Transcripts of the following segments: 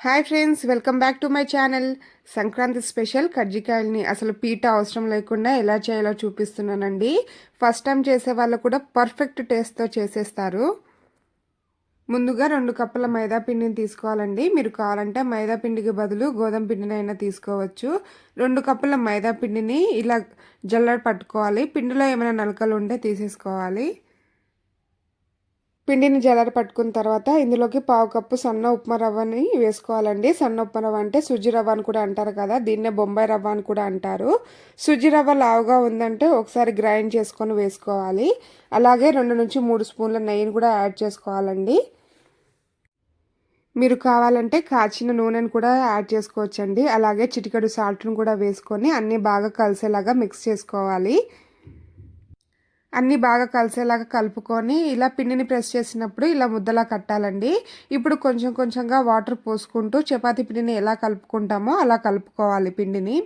Hi friends welcome back to my channel Sankranti special కజ్జికాయల్ని అసలు పీట అవసరం లేకుండా ఎలా చేయాలో చూపిస్తున్నానండి ఫస్ట్ టైం చేసే వాళ్ళు కూడా పర్ఫెక్ట్ టేస్ట్తో చేసేస్తారు ముందుగా రెండు కప్పుల మైదా పిండిని తీసుకోవాలండి. మీరు కావాలంటే మైదా పిండికి బదులు గోధుమ పిండినైనా తీసుకోవచ్చు. రెండు కప్పుల మైదా పిండిని ఇలా జల్లడ పట్టుకోవాలి. పిండిలో ఏమైనా నలకలు ఉంటే తీసేసుకోవాలి. పిండిని జలర పట్టుకున్న తర్వాత ఇందులోకి పావు కప్పు సన్న ఉప్మా రవ్వని వేసుకోవాలండి. సన్న ఉప్మా రవ్వ అంటే సుజ్జి రవ్వ అని కూడా అంటారు కదా దీన్నే బొంబాయి రవ్వ అని కూడా అంటారు. సుజ్జి రవ్వ లావుగా ఉందంటే ఒకసారి గ్రైండ్ చేసుకొని వేసుకోవాలి. అలాగే రెండు నుంచి మూడు స్పూన్ల నెయ్యిని కూడా యాడ్ చేసుకోవాలండి. మీరు కావాలంటే కాచిన నూనెను కూడా యాడ్ చేసుకోవచ్చండి. అలాగే చిటికెడు సాల్ట్ను కూడా వేసుకొని అన్నీ బాగా కలిసేలాగా మిక్స్ చేసుకోవాలి. అన్నీ బాగా కలిసేలాగా కలుపుకొని ఇలా పిండిని ప్రెస్ చేసినప్పుడు ఇలా ముద్దలా కట్టాలండి. ఇప్పుడు కొంచెం కొంచెంగా వాటర్ పోసుకుంటూ చపాతీ పిండిని ఎలా కలుపుకుంటామో అలా కలుపుకోవాలి పిండిని.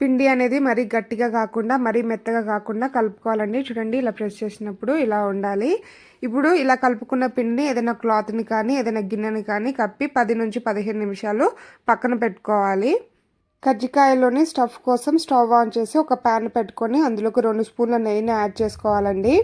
పిండి అనేది మరీ గట్టిగా కాకుండా మరీ మెత్తగా కాకుండా కలుపుకోవాలండి. చూడండి ఇలా ప్రెస్ చేసినప్పుడు ఇలా ఉండాలి. ఇప్పుడు ఇలా కలుపుకున్న పిండిని ఏదైనా క్లాత్ని కానీ ఏదైనా గిన్నెని కానీ కప్పి పది నుంచి పదిహేను నిమిషాలు పక్కన పెట్టుకోవాలి. కజ్జికాయలోని స్టఫ్ కోసం స్టవ్ ఆన్ చేసి ఒక ప్యాన్ పెట్టుకొని అందులోకి రెండు స్పూన్ల నెయ్యిని యాడ్ చేసుకోవాలండి.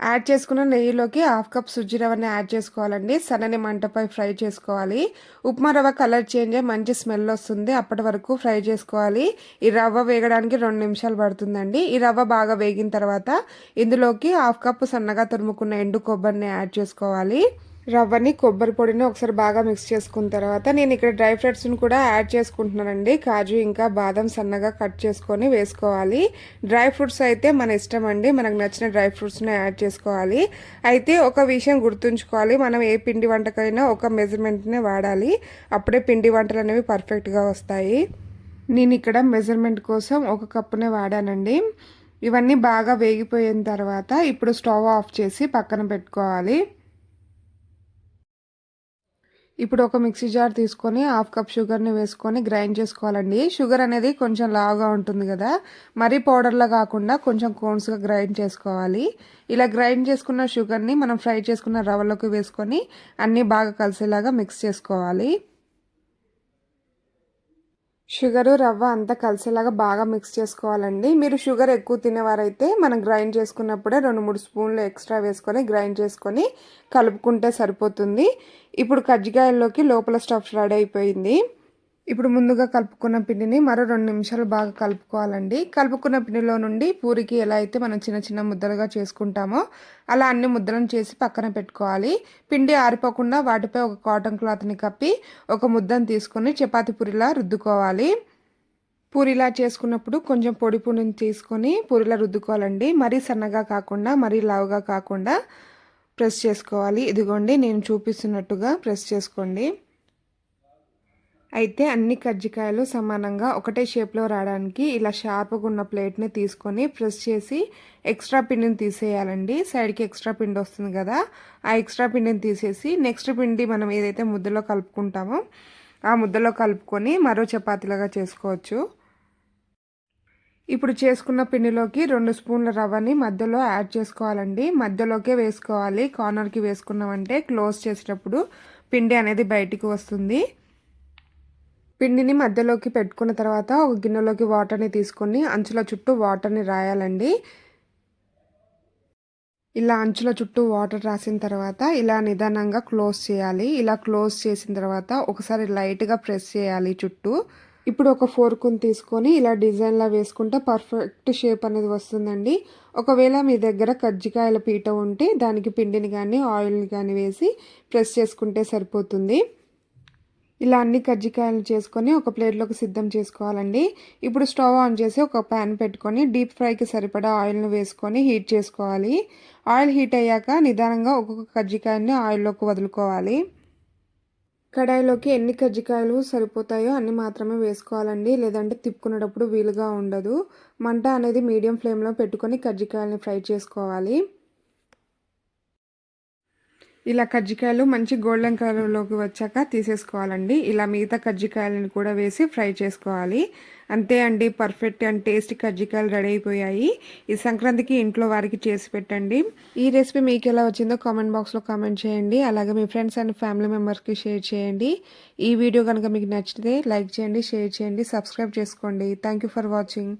యాడ్ చేసుకున్న నెయ్యిలోకి హాఫ్ కప్ సుజ్జి రవ్వని యాడ్ చేసుకోవాలండి. సన్నని మంటపై ఫ్రై చేసుకోవాలి. ఉప్మా రవ్వ కలర్ చేంజ్ అయ్యి మంచి స్మెల్ వస్తుంది. అప్పటి వరకు ఫ్రై చేసుకోవాలి. ఈ రవ్వ వేగడానికి రెండు నిమిషాలు పడుతుందండి. ఈ రవ్వ బాగా వేగిన తర్వాత ఇందులోకి హాఫ్ కప్ సన్నగా తురుముకున్న ఎండు కొబ్బరిని యాడ్ చేసుకోవాలి. రవ్వని కొబ్బరి పొడిని ఒకసారి బాగా మిక్స్ చేసుకున్న తర్వాత నేను ఇక్కడ డ్రై ఫ్రూట్స్ని కూడా యాడ్ చేసుకుంటున్నానండి. కాజు ఇంకా బాదం సన్నగా కట్ చేసుకొని వేసుకోవాలి. డ్రై ఫ్రూట్స్ అయితే మన ఇష్టం అండి. మనకు నచ్చిన డ్రై ఫ్రూట్స్ని యాడ్ చేసుకోవాలి. అయితే ఒక విషయం గుర్తుంచుకోవాలి. మనం ఏ పిండి వంటకైనా ఒక మెజర్మెంట్నే వాడాలి. అప్పుడే పిండి వంటలు అనేవి పర్ఫెక్ట్గా వస్తాయి. నేను ఇక్కడ మెజర్మెంట్ కోసం ఒక కప్పునే వాడానండి. ఇవన్నీ బాగా వేగిపోయిన తర్వాత ఇప్పుడు స్టవ్ ఆఫ్ చేసి పక్కన పెట్టుకోవాలి. ఇప్పుడు ఒక మిక్సీ జార్ తీసుకొని హాఫ్ కప్ షుగర్ని వేసుకొని గ్రైండ్ చేసుకోవాలండి. షుగర్ అనేది కొంచెం లావుగా ఉంటుంది కదా. మరీ పౌడర్లా కాకుండా కొంచెం కోన్స్గా గ్రైండ్ చేసుకోవాలి. ఇలా గ్రైండ్ చేసుకున్న షుగర్ని మనం ఫ్రై చేసుకున్న రవ్వలోకి వేసుకొని అన్నీ బాగా కలిసేలాగా మిక్స్ చేసుకోవాలి. షుగరు రవ్వ అంతా కలిసేలాగా బాగా మిక్స్ చేసుకోవాలండి. మీరు షుగర్ ఎక్కువ తినేవారైతే మనం గ్రైండ్ చేసుకున్నప్పుడే రెండు మూడు స్పూన్లు ఎక్స్ట్రా వేసుకొని గ్రైండ్ చేసుకొని కలుపుకుంటే సరిపోతుంది. ఇప్పుడు కజ్జికాయల్లోకి లోపల స్టఫ్ రెడీ అయిపోయింది. ఇప్పుడు ముందుగా కలుపుకున్న పిండిని మరో రెండు నిమిషాలు బాగా కలుపుకోవాలండి. కలుపుకున్న పిండిలో నుండి పూరికి ఎలా అయితే మనం చిన్న చిన్న ముద్దలుగా చేసుకుంటామో అలా అన్ని ముద్దలను చేసి పక్కన పెట్టుకోవాలి. పిండి ఆరిపోకుండా వాటిపై ఒక కాటన్ క్లాత్ని కప్పి ఒక ముద్దను తీసుకొని చపాతి పూరిలా రుద్దుకోవాలి. పూరిలా చేసుకున్నప్పుడు కొంచెం పొడి పూడిని తీసుకొని పూరిలా రుద్దుకోవాలండి. మరీ సన్నగా కాకుండా మరీ లావుగా కాకుండా ప్రెస్ చేసుకోవాలి. ఇదిగోండి నేను చూపిస్తున్నట్టుగా ప్రెస్ చేసుకోండి. అయితే అన్ని కజ్జికాయలు సమానంగా ఒకటే షేప్లో రావడానికి ఇలా షార్ప్గా ఉన్న ప్లేట్ని తీసుకొని ప్రెస్ చేసి ఎక్స్ట్రా పిండిని తీసేయాలండి. సైడ్కి ఎక్స్ట్రా పిండి వస్తుంది కదా ఆ ఎక్స్ట్రా పిండిని తీసేసి నెక్స్ట్ పిండి మనం ఏదైతే ముద్దలో కలుపుకుంటామో ఆ ముద్దలో కలుపుకొని మరో చపాతీలాగా చేసుకోవచ్చు. ఇప్పుడు చేసుకున్న పిండిలోకి రెండు స్పూన్ల రవ్వని మధ్యలో యాడ్ చేసుకోవాలండి. మధ్యలోకే వేసుకోవాలి. కార్నర్కి వేసుకున్నామంటే క్లోజ్ చేసేటప్పుడు పిండి అనేది బయటికి వస్తుంది. పిండిని మధ్యలోకి పెట్టుకున్న తర్వాత ఒక గిన్నెలోకి వాటర్ని తీసుకొని అంచుల చుట్టూ వాటర్ని రాయాలండి. ఇలా అంచుల చుట్టూ వాటర్ రాసిన తర్వాత ఇలా నిదానంగా క్లోజ్ చేయాలి. ఇలా క్లోజ్ చేసిన తర్వాత ఒకసారి లైట్గా ప్రెస్ చేయాలి చుట్టూ. ఇప్పుడు ఒక ఫోర్కుని తీసుకొని ఇలా డిజైన్లా వేసుకుంటే పర్ఫెక్ట్ షేప్ అనేది వస్తుందండి. ఒకవేళ మీ దగ్గర కజ్జికాయల పీట ఉంటే దానికి పిండిని కానీ ఆయిల్ని కానీ వేసి ప్రెస్ చేసుకుంటే సరిపోతుంది. ఇలా అన్ని కజ్జికాయలు చేసుకొని ఒక ప్లేట్లోకి సిద్ధం చేసుకోవాలండి. ఇప్పుడు స్టవ్ ఆన్ చేసి ఒక ప్యాన్ పెట్టుకొని డీప్ ఫ్రైకి సరిపడా ఆయిల్ను వేసుకొని హీట్ చేసుకోవాలి. ఆయిల్ హీట్ అయ్యాక నిదానంగా ఒక్కొక్క కజ్జికాయని ఆయిల్లోకి వదులుకోవాలి. కడాయిలోకి ఎన్ని కజ్జికాయలు సరిపోతాయో అన్ని మాత్రమే వేసుకోవాలండి. లేదంటే తిప్పుకునేటప్పుడు వీలుగా ఉండదు. మంట అనేది మీడియం ఫ్లేమ్లో పెట్టుకొని కజ్జికాయలని ఫ్రై చేసుకోవాలి. ఇలా కజ్జికాయలు మంచి గోల్డెన్ కలర్లోకి వచ్చాక తీసేసుకోవాలండి. ఇలా మిగతా కజ్జికాయలను కూడా వేసి ఫ్రై చేసుకోవాలి. అంతే అండి పర్ఫెక్ట్ అండ్ టేస్టీ కజ్జికాయలు రెడీ అయిపోయాయి. ఈ సంక్రాంతికి ఇంట్లో వారికి చేసి పెట్టండి. ఈ రెసిపీ మీకు ఎలా వచ్చిందో కామెంట్ బాక్స్లో కామెంట్ చేయండి. అలాగే మీ ఫ్రెండ్స్ అండ్ ఫ్యామిలీ మెంబర్స్కి షేర్ చేయండి. ఈ వీడియో కనుక మీకు నచ్చితే లైక్ చేయండి షేర్ చేయండి సబ్స్క్రైబ్ చేసుకోండి. Thank for watching.